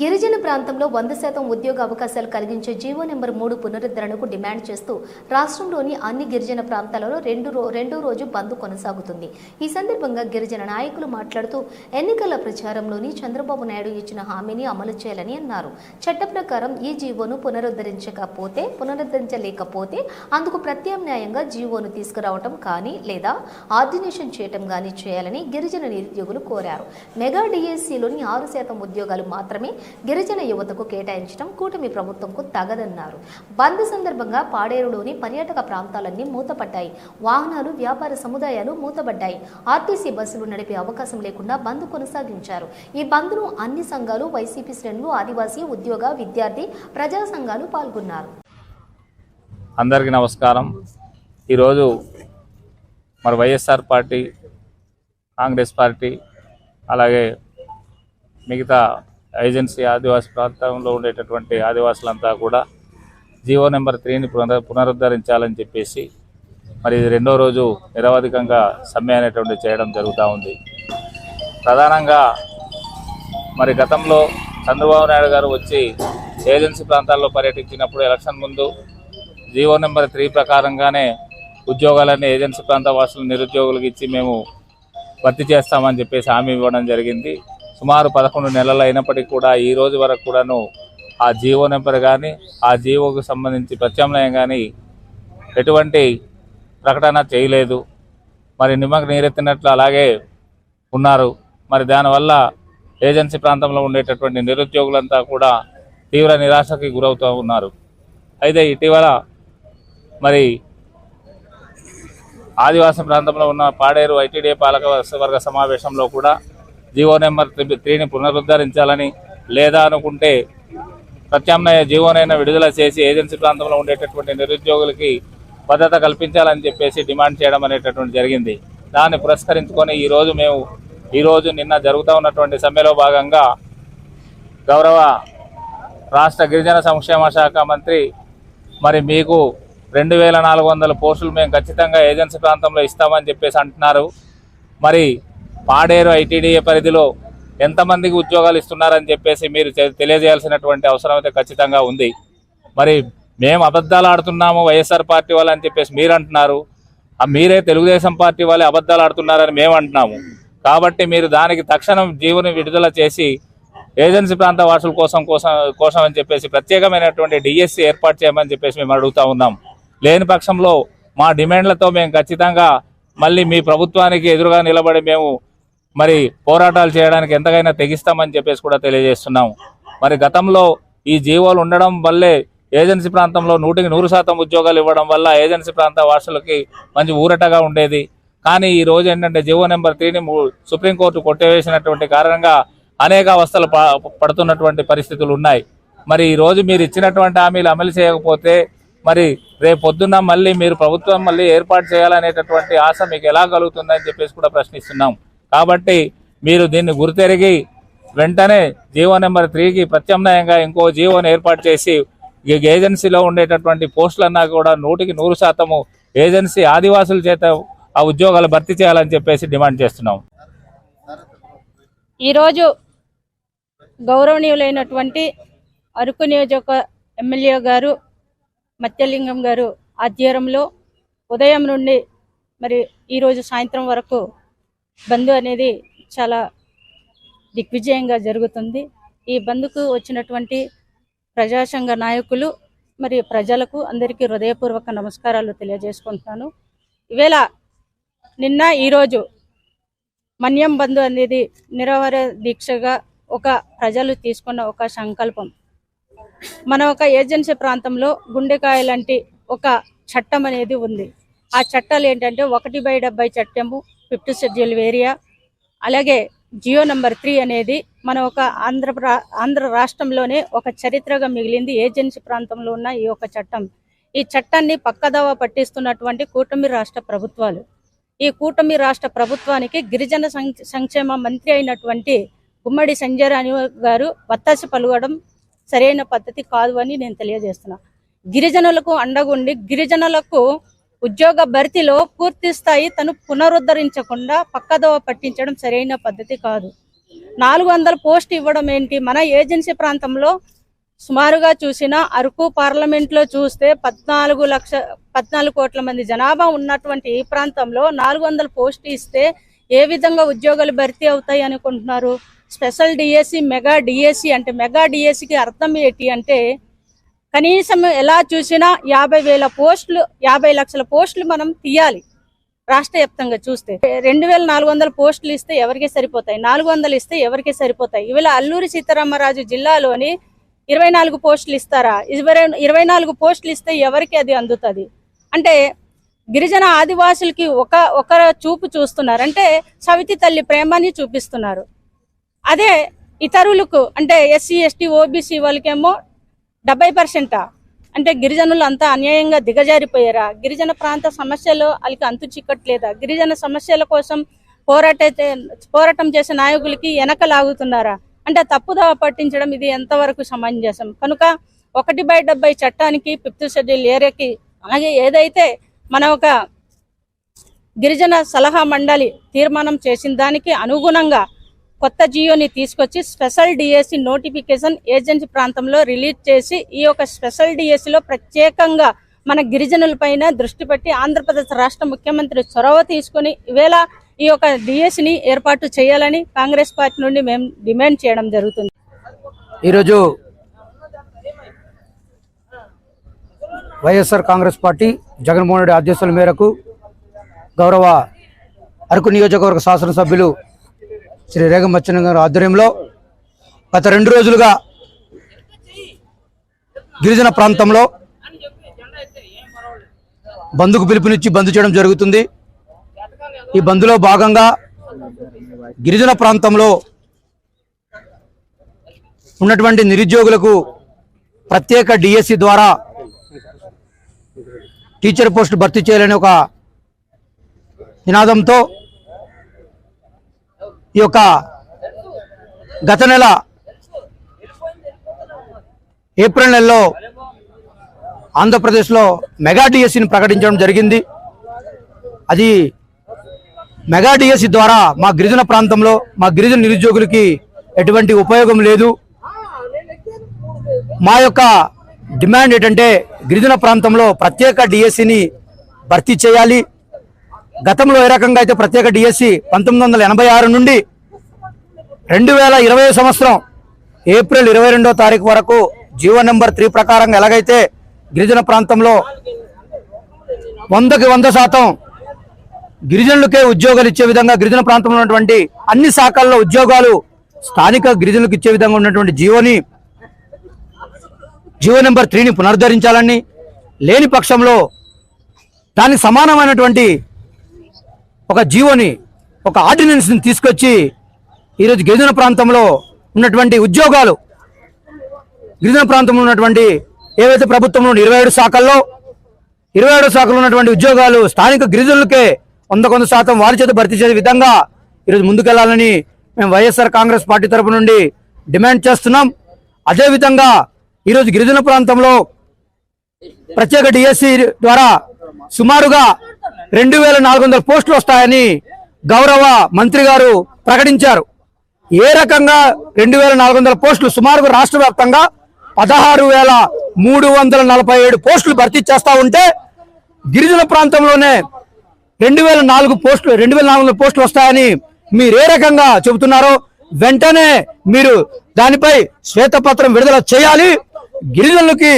గిరిజన ప్రాంతంలో వంద శాతం ఉద్యోగ అవకాశాలు కలిగించే జీవో నెంబర్ మూడు పునరుద్ధరణకు డిమాండ్ చేస్తూ రాష్ట్రంలోని అన్ని గిరిజన ప్రాంతాలలో రెండు రో రెండో రోజు బంద్ కొనసాగుతుంది. ఈ సందర్భంగా గిరిజన నాయకులు మాట్లాడుతూ ఎన్నికల ప్రచారంలోని చంద్రబాబు నాయుడు ఇచ్చిన హామీని అమలు చేయాలని అన్నారు. చట్ట ప్రకారం ఈ జీవోను పునరుద్ధరించకపోతే పునరుద్ధరించలేకపోతే అందుకు ప్రత్యామ్నాయంగా జీవోను తీసుకురావటం కానీ లేదా ఆర్డినేషన్ చేయటం కానీ చేయాలని గిరిజన నిరుద్యోగులు కోరారు. మెగా డిఎస్సిలోని ఆరు శాతం ఉద్యోగాలు మాత్రమే గిరిజన యువతకు కేటాయించడం కూటమి ప్రభుత్వంకు తగదన్నారు. బంద్ సందర్భంగా పాడేరులోని పర్యాటక ప్రాంతాలన్నీ మూతపడ్డాయి. వాహనాలు వ్యాపార సముదాయాలు మూతబడ్డాయి ఆర్టీసీ బస్సులు నడిపే అవకాశం లేకుండా బంద్ కొనసాగించారు. ఈ బంద్ను అన్ని సంఘాలు వైసీపీ శ్రేణులు ఆదివాసీ ఉద్యోగ విద్యార్థి ప్రజా సంఘాలు పాల్గొన్నారు. అందరికీ నమస్కారం. ఈరోజు మరి వైఎస్ఆర్ పార్టీ కాంగ్రెస్ పార్టీ అలాగే మిగతా ఏజెన్సీ ఆదివాసీ ప్రాంతంలో ఉండేటటువంటి ఆదివాసులంతా కూడా జీవో నెంబర్ త్రీని పునరుద్ధరించాలని చెప్పేసి మరి ఇది రెండో రోజు నిరవధికంగా సమ్మె అనేటువంటి చేయడం జరుగుతూ ఉంది. ప్రధానంగా మరి గతంలో చంద్రబాబు నాయుడు గారు వచ్చి ఏజెన్సీ ప్రాంతాల్లో పర్యటించినప్పుడు ఎలక్షన్ ముందు జీవో నెంబర్ త్రీ ప్రకారంగానే ఉద్యోగాలన్నీ ఏజెన్సీ ప్రాంత వాసులు నిరుద్యోగులకు ఇచ్చి మేము భర్తీ చేస్తామని చెప్పేసి హామీ ఇవ్వడం జరిగింది. సుమారు పదకొండు నెలలు అయినప్పటికీ కూడా ఈ రోజు వరకు కూడాను ఆ జీవో నెంబర్ కానీ ఆ జీవోకు సంబంధించి ప్రత్యామ్నాయం కానీ ఎటువంటి ప్రకటన చేయలేదు. మరి నిమ్మకు నీరెత్తినట్లు అలాగే ఉన్నారు. మరి దానివల్ల ఏజెన్సీ ప్రాంతంలో ఉండేటటువంటి నిరుద్యోగులంతా కూడా తీవ్ర నిరాశకి గురవుతూ ఉన్నారు. అయితే ఇటీవల మరి ఆదివాసం ప్రాంతంలో ఉన్న పాడేరు ఐటీడీఏ పాలక వర్గ సమావేశంలో కూడా జీవో నెంబర్ త్రీని పునరుద్ధరించాలని లేదా అనుకుంటే ప్రత్యామ్నాయ జీవోనైనా విడుదల చేసి ఏజెన్సీ ప్రాంతంలో ఉండేటటువంటి నిరుద్యోగులకి భద్రత కల్పించాలని చెప్పేసి డిమాండ్ చేయడం అనేటటువంటి జరిగింది. దాన్ని పురస్కరించుకొని ఈరోజు మేము ఈరోజు నిన్న జరుగుతూ ఉన్నటువంటి సమ్మెలో భాగంగా గౌరవ రాష్ట్ర గిరిజన సంక్షేమ శాఖ మంత్రి మరి మీకు రెండు వేల నాలుగు వందల పోస్టులు మేము ఖచ్చితంగా ఏజెన్సీ ప్రాంతంలో ఇస్తామని చెప్పేసి అంటున్నారు. మరి పాడేరు ఐటీడీఏ పరిధిలో ఎంతమందికి ఉద్యోగాలు ఇస్తున్నారని చెప్పేసి మీరు తెలియజేయాల్సినటువంటి అవసరం అయితే ఖచ్చితంగా ఉంది. మరి మేము అబద్ధాలు ఆడుతున్నాము వైఎస్ఆర్ పార్టీ వాళ్ళు అని చెప్పేసి మీరు అంటున్నారు మీరే తెలుగుదేశం పార్టీ వాళ్ళే అబద్ధాలు ఆడుతున్నారని మేము అంటున్నాము కాబట్టి మీరు దానికి తక్షణం జీవుని విడుదల చేసి ఏజెన్సీ ప్రాంత వాసుల కోసం కోసం కోసం అని చెప్పేసి ప్రత్యేకమైనటువంటి డిఎస్సి ఏర్పాటు చేయమని చెప్పేసి మేము అడుగుతా ఉన్నాం. లేని పక్షంలో మా డిమాండ్లతో మేము ఖచ్చితంగా మళ్ళీ మీ ప్రభుత్వానికి ఎదురుగా నిలబడి మేము మరి పోరాటాలు చేయడానికి ఎంతకైనా తెగిస్తామని చెప్పేసి కూడా తెలియజేస్తున్నాం. మరి గతంలో ఈ జీవోలు ఉండడం వల్లే ఏజెన్సీ ప్రాంతంలో నూటికి నూరు శాతం ఉద్యోగాలు ఇవ్వడం వల్ల ఏజెన్సీ ప్రాంత వాసులకి మంచి ఊరటగా ఉండేది. కానీ ఈ రోజు ఏంటంటే జీవో నెంబర్ త్రీని సుప్రీంకోర్టు కొట్టివేసినటువంటి కారణంగా అనేక అవస్థలు పడుతున్నటువంటి పరిస్థితులు ఉన్నాయి. మరి ఈ రోజు మీరు ఇచ్చినటువంటి హామీలు అమలు చేయకపోతే మరి రేపు పొద్దున్న మళ్ళీ మీరు ప్రభుత్వం మళ్ళీ ఏర్పాటు చేయాలనేటటువంటి ఆశ మీకు ఎలా కలుగుతుందని చెప్పేసి కూడా ప్రశ్నిస్తున్నాం. కాబట్టి మీరు దీన్ని గురితెరిగి వెంటనే జీవో నెంబర్ త్రీకి ప్రత్యామ్నాయంగా ఇంకో జీవోని ఏర్పాటు చేసి ఏజెన్సీలో ఉండేటటువంటి పోస్టులన్నా కూడా నూటికి నూరు శాతము ఏజెన్సీ ఆదివాసుల చేత ఆ ఉద్యోగాలు భర్తీ చేయాలని చెప్పేసి డిమాండ్ చేస్తున్నాం. ఈరోజు గౌరవనీయులైనటువంటి అరకు నియోజక ఎమ్మెల్యే గారు మత్స్యలింగం గారు ఆధ్వర్యంలో ఉదయం నుండి మరి ఈరోజు సాయంత్రం వరకు బంద్ అనేది చాలా దిగ్విజయంగా జరుగుతుంది. ఈ బంద్కు వచ్చినటువంటి ప్రజాసంఘ నాయకులు మరి ప్రజలకు అందరికీ హృదయపూర్వక నమస్కారాలు తెలియజేసుకుంటున్నాను. ఈవేళ నిన్న ఈరోజు మన్యం బంధు అనేది నిరవర దీక్షగా ఒక ప్రజలు తీసుకున్న ఒక సంకల్పం. మన ఒక ఏజెన్సీ ప్రాంతంలో గుండెకాయ లాంటి ఒక చట్టం అనేది ఉంది. ఆ చట్టాలు ఏంటంటే ఒకటి బై డెబ్బై చట్టము ఫిఫ్త్ షెడ్యూల్ ఏరియా అలాగే జియో నంబర్ త్రీ అనేది మన ఒక ఆంధ్ర ఆంధ్ర రాష్ట్రంలోనే ఒక చరిత్రగా మిగిలింది. ఏజెన్సీ ప్రాంతంలో ఉన్న ఈ ఒక చట్టం. ఈ చట్టాన్ని పక్కదవ పట్టిస్తున్నటువంటి కూటమి రాష్ట్ర ప్రభుత్వాలు. ఈ కూటమి రాష్ట్ర ప్రభుత్వానికి గిరిజన సంక్షేమ మంత్రి అయినటువంటి గుమ్మడి సంజయ్ రాణి గారు వత్తాసి పలువడం సరైన పద్ధతి కాదు అని నేను తెలియజేస్తున్నా. గిరిజనులకు అండగుండి గిరిజనులకు ఉద్యోగ భర్తీలో పూర్తి స్థాయి తను పునరుద్ధరించకుండా పక్కదోవ పట్టించడం సరైన పద్ధతి కాదు. నాలుగు వందల పోస్ట్ ఇవ్వడం ఏంటి? మన ఏజెన్సీ ప్రాంతంలో సుమారుగా చూసిన అరకు పార్లమెంట్లో చూస్తే పద్నాలుగు లక్ష పద్నాలుగు కోట్ల మంది జనాభా ఉన్నటువంటి ఈ ప్రాంతంలో నాలుగు వందల పోస్ట్ ఇస్తే ఏ విధంగా ఉద్యోగాలు భర్తీ అవుతాయి అనుకుంటున్నారు? స్పెషల్ డిఎస్సి మెగా డిఎస్సి అంటే మెగా డిఎస్సికి అర్థం ఏంటి అంటే కనీసం ఎలా చూసినా యాభై వేల పోస్టులు యాభై లక్షల పోస్టులు మనం తీయాలి రాష్ట్ర వ్యాప్తంగా చూస్తే. రెండు వేల నాలుగు వందల పోస్టులు ఇస్తే ఎవరికి సరిపోతాయి? నాలుగు వందలు ఇస్తే ఎవరికి సరిపోతాయి? ఇవాళ అల్లూరి సీతారామరాజు జిల్లాలోని ఇరవై నాలుగు పోస్టులు ఇస్తారా? ఇరవై ఇరవై నాలుగు పోస్టులు ఇస్తే ఎవరికి అది అందుతుంది? అంటే గిరిజన ఆదివాసులకి ఒక ఒక చూపు చూస్తున్నారు. అంటే సవితి తల్లి ప్రేమని చూపిస్తున్నారు. అదే ఇతరులకు అంటే ఎస్సీ ఎస్టీ ఓబీసీ వాళ్ళకేమో డెబ్బై పర్సెంటా? అంటే గిరిజనులు అంతా అన్యాయంగా దిగజారిపోయారా? గిరిజన ప్రాంత సమస్యలు వాళ్ళకి అంతు చిక్కట్లేదా గిరిజన సమస్యల కోసం పోరాట పోరాటం చేసే నాయకులకి వెనక లాగుతున్నారా అంటే తప్పుదవ పట్టించడం ఇది ఎంతవరకు సమంజసం? కనుక ఒకటి బై డెబ్బై చట్టానికి ఫిఫ్త్ షెడ్యూల్ ఏరియాకి అలాగే ఏదైతే మన ఒక గిరిజన సలహా మండలి తీర్మానం చేసిన దానికి అనుగుణంగా కొత్త జియోని తీసుకొచ్చి స్పెషల్ డిఎస్సి నోటిఫికేషన్ ఏజెన్సీ ప్రాంతంలో రిలీజ్ చేసి ఈ యొక్క స్పెషల్ డిఎస్సిలో ప్రత్యేకంగా మన గిరిజనులపైన దృష్టి పెట్టి ఆంధ్రప్రదేశ్ రాష్ట్ర ముఖ్యమంత్రి చొరవ తీసుకుని ఈవేళ ఈ యొక్క డిఎస్సిని ఏర్పాటు చేయాలని కాంగ్రెస్ పార్టీ నుండి మేము డిమాండ్ చేయడం జరుగుతుంది. ఈరోజు YSR Congress party Jaganmohan Reddy ఆదేశాల మేరకు గౌరవ అరకు నియోజకవర్గ శాసనసభ్యులు శ్రీ రేగమచ్చన గారి ఆధ్వర్యంలో గత రెండు రోజులుగా గిరిజన ప్రాంతంలో బంధుకు పిలుపునిచ్చి బంద్ చేయడం జరుగుతుంది. ఈ బంద్లో భాగంగా గిరిజన ప్రాంతంలో ఉన్నటువంటి నిరుద్యోగులకు ప్రత్యేక డిఎస్సి ద్వారా టీచర్ పోస్ట్ భర్తీ చేయాలని ఒక నినాదంతో ఈ యొక్క గత నెల ఏప్రిల్ నెలలో ఆంధ్రప్రదేశ్లో మెగా డిఎస్సిని ప్రకటించడం జరిగింది. అది మెగా డిఎస్సి ద్వారా మా గిరిజన ప్రాంతంలో మా గిరిజన నిరుద్యోగులకి ఎటువంటి ఉపయోగం లేదు. మా యొక్క డిమాండ్ ఏంటంటే గిరిజన ప్రాంతంలో ప్రత్యేక డిఎస్సిని భర్తీ చేయాలి. గతంలో ఏ రకంగా అయితే ప్రత్యేక డిఎస్సి పంతొమ్మిది వందల ఎనభై ఆరు నుండి రెండు వేల ఇరవై సంవత్సరం ఏప్రిల్ ఇరవై రెండో తారీఖు వరకు జీవో నెంబర్ త్రీ ప్రకారంగా ఎలాగైతే గిరిజన ప్రాంతంలో వందకి వంద శాతం గిరిజనులకే ఉద్యోగాలు ఇచ్చే విధంగా గిరిజన ప్రాంతంలో ఉన్నటువంటి అన్ని శాఖల్లో ఉద్యోగాలు స్థానిక గిరిజనులకు ఇచ్చే విధంగా ఉన్నటువంటి జీవోని జీవో నెంబర్ త్రీని పునరుద్ధరించాలని లేని పక్షంలో దానికి సమానమైనటువంటి ఒక జీవోని ఒక ఆర్డినెన్స్ని తీసుకొచ్చి ఈరోజు గిరిజన ప్రాంతంలో ఉన్నటువంటి ఉద్యోగాలు గిరిజన ప్రాంతంలో ఉన్నటువంటి ఏవైతే ప్రభుత్వంలో ఇరవై ఏడు శాఖల్లో ఇరవై ఏడు శాఖలో ఉన్నటువంటి ఉద్యోగాలు స్థానిక గిరిజనులకే వంద కొంత శాతం వారి చేత భర్తీ చేసే విధంగా ఈరోజు ముందుకెళ్ళాలని మేము వైఎస్ఆర్ కాంగ్రెస్ పార్టీ తరపు నుండి డిమాండ్ చేస్తున్నాం. అదేవిధంగా ఈరోజు గిరిజన ప్రాంతంలో ప్రత్యేక డిఎస్సి ద్వారా సుమారుగా రెండు వేల నాలుగు వందల పోస్టులు వస్తాయని గౌరవ మంత్రి గారు ప్రకటించారు. ఏ రకంగా రెండు వేల నాలుగు వందల పోస్టులు? సుమారుగా రాష్ట్ర వ్యాప్తంగా పదహారు వేల మూడు వందల నలభై ఏడు పోస్టులు భర్తీ చేస్తా ఉంటే గిరిజన ప్రాంతంలోనే రెండు వేల నాలుగు పోస్టులు రెండు వేల నాలుగు వందల పోస్టులు వస్తాయని మీరు ఏ రకంగా చెబుతున్నారో వెంటనే మీరు దానిపై శ్వేతపత్రం విడుదల చేయాలి. గిరిజనులకి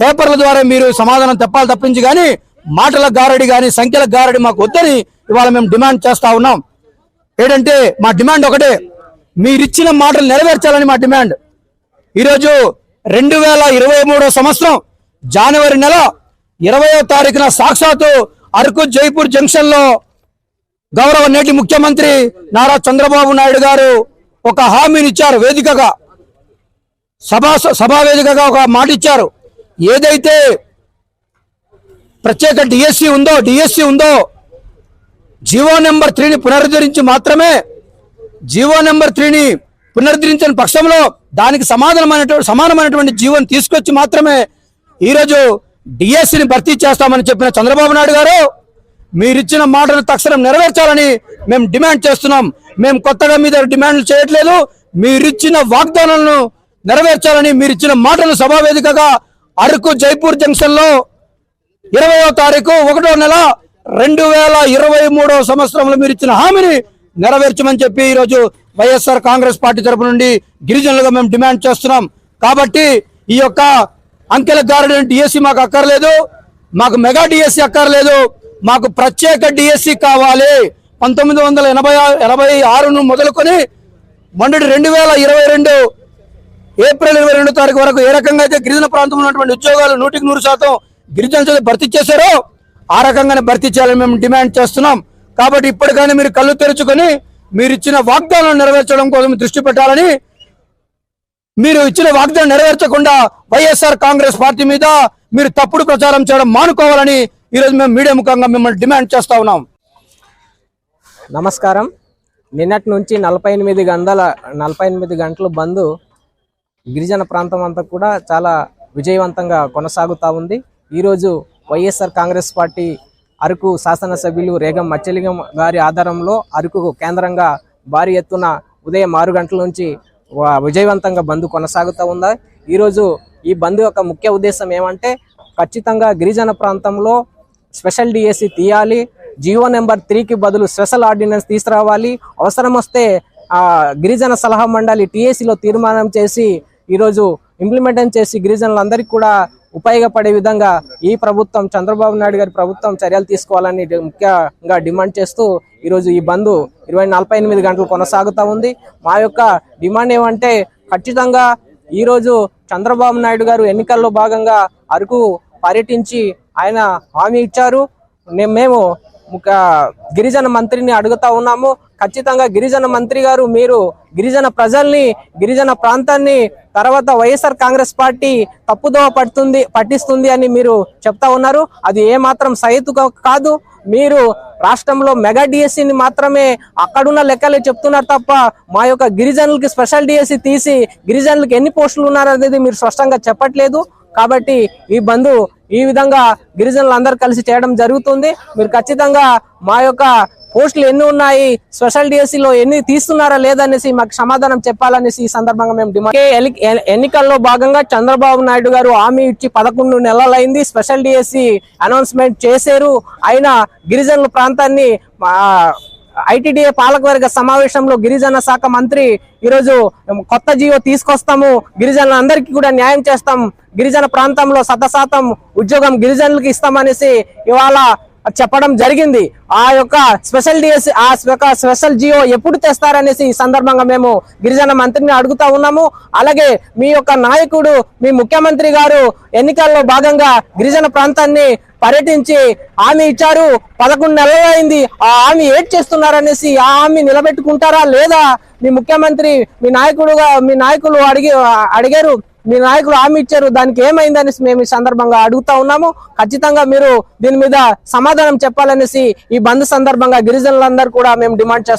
పేపర్ల ద్వారా మీరు సమాధానం తెప్పాలి తప్పించి కానీ మాటల గారడి కానీ సంఖ్యల గారడి మాకు వద్దని ఇవాళ మేము డిమాండ్ చేస్తా ఉన్నాం. ఏంటంటే మా డిమాండ్ ఒకటే మీరిచ్చిన మాటలు నెరవేర్చాలని మా డిమాండ్. ఈరోజు రెండు వేల ఇరవై మూడో సంవత్సరం జనవరి నెల ఇరవయో తారీఖున సాక్షాత్తు అరకు జైపూర్ జంక్షన్లో గౌరవ నేటి ముఖ్యమంత్రి నారా చంద్రబాబు నాయుడు గారు ఒక హామీని ఇచ్చారు వేదికగా. సభా సభా వేదికగా ఒక మాట ఇచ్చారు ఏదైతే ప్రత్యేక డిఎస్సి ఉందో డిఎస్సి ఉందో జీవో నెంబర్ త్రీని పునరుద్ధరించి మాత్రమే జీవో నెంబర్ త్రీని పునరుద్ధరించిన పక్షంలో దానికి సమాధానమైనటువంటి సమానమైనటువంటి జీవోని తీసుకొచ్చి మాత్రమే ఈరోజు డిఎస్సిని భర్తీ చేస్తామని చెప్పిన చంద్రబాబు నాయుడు గారు మీరిచ్చిన మాటను తక్షణం నెరవేర్చాలని మేము డిమాండ్ చేస్తున్నాం. మేము కొత్తగా మీ దగ్గర డిమాండ్లు చేయట్లేదు మీరిచ్చిన వాగ్దానాలను నెరవేర్చాలని మీరిచ్చిన మాటలు సభావేదికగా అరకు జైపూర్ జంక్షన్లో ఇరవయో తారీఖు ఒకటో నెల రెండు వేల ఇరవై మూడో సంవత్సరంలో మీరు ఇచ్చిన హామీని నెరవేర్చమని చెప్పి ఈరోజు వైఎస్ఆర్ కాంగ్రెస్ పార్టీ తరపు నుండి గిరిజనులుగా మేము డిమాండ్ చేస్తున్నాం. కాబట్టి ఈ యొక్క అంకెల గారు డిఎస్సి మాకు అక్కర్లేదు. మాకు మెగా డిఎస్సి అక్కర్లేదు. మాకు ప్రత్యేక డిఎస్సి కావాలి. పంతొమ్మిది వందల ఎనభై ఎనభై ఆరును మొదలుకొని మొన్నటి రెండు వేల ఇరవై రెండు ఏప్రిల్ ఇరవై రెండు తారీఖు వరకు ఏ రకంగా అయితే గిరిజన ప్రాంతంలో ఉన్నటువంటి ఉద్యోగాలు నూటికి నూరు శాతం గిరిజన చేత భర్తీ చేశారో ఆ రకంగానే భర్తీ చేయాలని మేము డిమాండ్ చేస్తున్నాం. కాబట్టి ఇప్పటికైనా మీరు కళ్ళు తెరుచుకొని మీరు ఇచ్చిన వాగ్దానం నెరవేర్చడం కోసం దృష్టి పెట్టాలని మీరు ఇచ్చిన వాగ్దానం నెరవేర్చకుండా వైఎస్ఆర్ కాంగ్రెస్ పార్టీ మీద మీరు తప్పుడు ప్రచారం చేయడం మానుకోవాలని ఈరోజు మేము మీడియా ముఖంగా మిమ్మల్ని డిమాండ్ చేస్తా ఉన్నాం. నమస్కారం. నిన్నటి నుంచి నలభై ఎనిమిది గంటల నలభై ఎనిమిది గంటలు బంద్ గిరిజన ప్రాంతం అంతా కూడా చాలా విజయవంతంగా కొనసాగుతూ ఉంది. ఈరోజు వైఎస్ఆర్ కాంగ్రెస్ పార్టీ అరకు శాసనసభ్యులు రేగం మచ్చలింగం గారి ఆధారంలో అరకు కేంద్రంగా భారీ ఎత్తున ఉదయం ఆరు గంటల నుంచి విజయవంతంగా బంద్ కొనసాగుతూ ఉంది? ఈరోజు ఈ బంద్ యొక్క ముఖ్య ఉద్దేశం ఏమంటే ఖచ్చితంగా గిరిజన ప్రాంతంలో స్పెషల్ డిఎస్సి తీయాలి జియో నెంబర్ త్రీకి బదులు స్పెషల్ ఆర్డినెన్స్ తీసుకురావాలి అవసరం వస్తే గిరిజన సలహా మండలి టీఏసీలో తీర్మానం చేసి ఈరోజు ఇంప్లిమెంటేషన్ చేసి గిరిజనులందరికీ కూడా ఉపయోగపడే విధంగా ఈ ప్రభుత్వం చంద్రబాబు నాయుడు గారి ప్రభుత్వం చర్యలు తీసుకోవాలని ముఖ్యంగా డిమాండ్ చేస్తూ ఈరోజు ఈ బంద్ ఇరవై నలభై ఎనిమిది గంటలు కొనసాగుతూ ఉంది. మా యొక్క డిమాండ్ ఏమంటే ఖచ్చితంగా ఈరోజు చంద్రబాబు నాయుడు గారు ఎన్నికల్లో భాగంగా అరకు పర్యటించి ఆయన హామీ ఇచ్చారు. మేము గిరిజన మంత్రిని అడుగుతా ఉన్నాము. ఖచ్చితంగా గిరిజన మంత్రి గారు మీరు గిరిజన ప్రజల్ని గిరిజన ప్రాంతాన్ని తర్వాత వైఎస్ఆర్ కాంగ్రెస్ పార్టీ తప్పుదోవ పడుతుంది పట్టిస్తుంది అని మీరు చెప్తా ఉన్నారు. అది ఏ మాత్రం సహితుగా కాదు. మీరు రాష్ట్రంలో మెగా డిఎస్సిని మాత్రమే అక్కడున్న లెక్కలే చెప్తున్నారు తప్ప మా యొక్క గిరిజనులకి స్పెషల్ డిఎస్సి తీసి గిరిజనులకి ఎన్ని పోస్టులు ఉన్నారనేది మీరు స్పష్టంగా చెప్పట్లేదు. కాబట్టి ఈ బంధు ఈ విధంగా గిరిజనులందరూ కలిసి చేయడం జరుగుతుంది. మీరు ఖచ్చితంగా మా యొక్క పోస్టులు ఎన్ని ఉన్నాయి స్పెషల్ డిఎస్సీలో ఎన్ని తీస్తున్నారా లేదనేసి మాకు సమాధానం చెప్పాలనేసి ఈ సందర్భంగా మేము డిమాండ్ ఎన్నికల్లో భాగంగా చంద్రబాబు నాయుడు గారు హామీ ఇచ్చి పదకొండు నెలలైంది. స్పెషల్ డిఎస్సి అనౌన్స్మెంట్ చేశారు. అయినా గిరిజనుల ప్రాంతాన్ని ఐటీడీఏ పాలకవర్గ సమావేశంలో గిరిజన శాఖ మంత్రి ఈరోజు కొత్త జీవో తీసుకొస్తాము. గిరిజనులందరికీ కూడా న్యాయం చేస్తాం. గిరిజన ప్రాంతంలో శత శాతం ఉద్యోగం గిరిజనులకు ఇస్తామనేసి ఇవాళ చెప్పడం జరిగింది. ఆ యొక్క స్పెషల్ డిఎస్ ఆ యొక్క స్పెషల్ జియో ఎప్పుడు తెస్తారనేసి ఈ సందర్భంగా మేము గిరిజన మంత్రిని అడుగుతా ఉన్నాము. అలాగే మీ యొక్క నాయకుడు మీ ముఖ్యమంత్రి గారు ఎన్నికల్లో భాగంగా గిరిజన ప్రాంతాన్ని పర్యటించి హామీ ఇచ్చారు. పదకొండు నెలలు అయింది. ఆ హామీ ఏడ్ చేస్తున్నారనేసి ఆ హామీ నిలబెట్టుకుంటారా లేదా? మీ ముఖ్యమంత్రి మీ నాయకుడుగా మీ నాయకులు అడిగి అడిగారు. మీ నాయకులు హామీ ఇచ్చారు దానికి ఏమైందని మేము ఈ సందర్భంగా అడుగుతా ఉన్నాము. ఖచ్చితంగా మీరు దీని మీద సమాధానం చెప్పాలనేసి ఈ బంద్ సందర్భంగా గిరిజనులందరూ కూడా మేము డిమాండ్ చేస్తాం.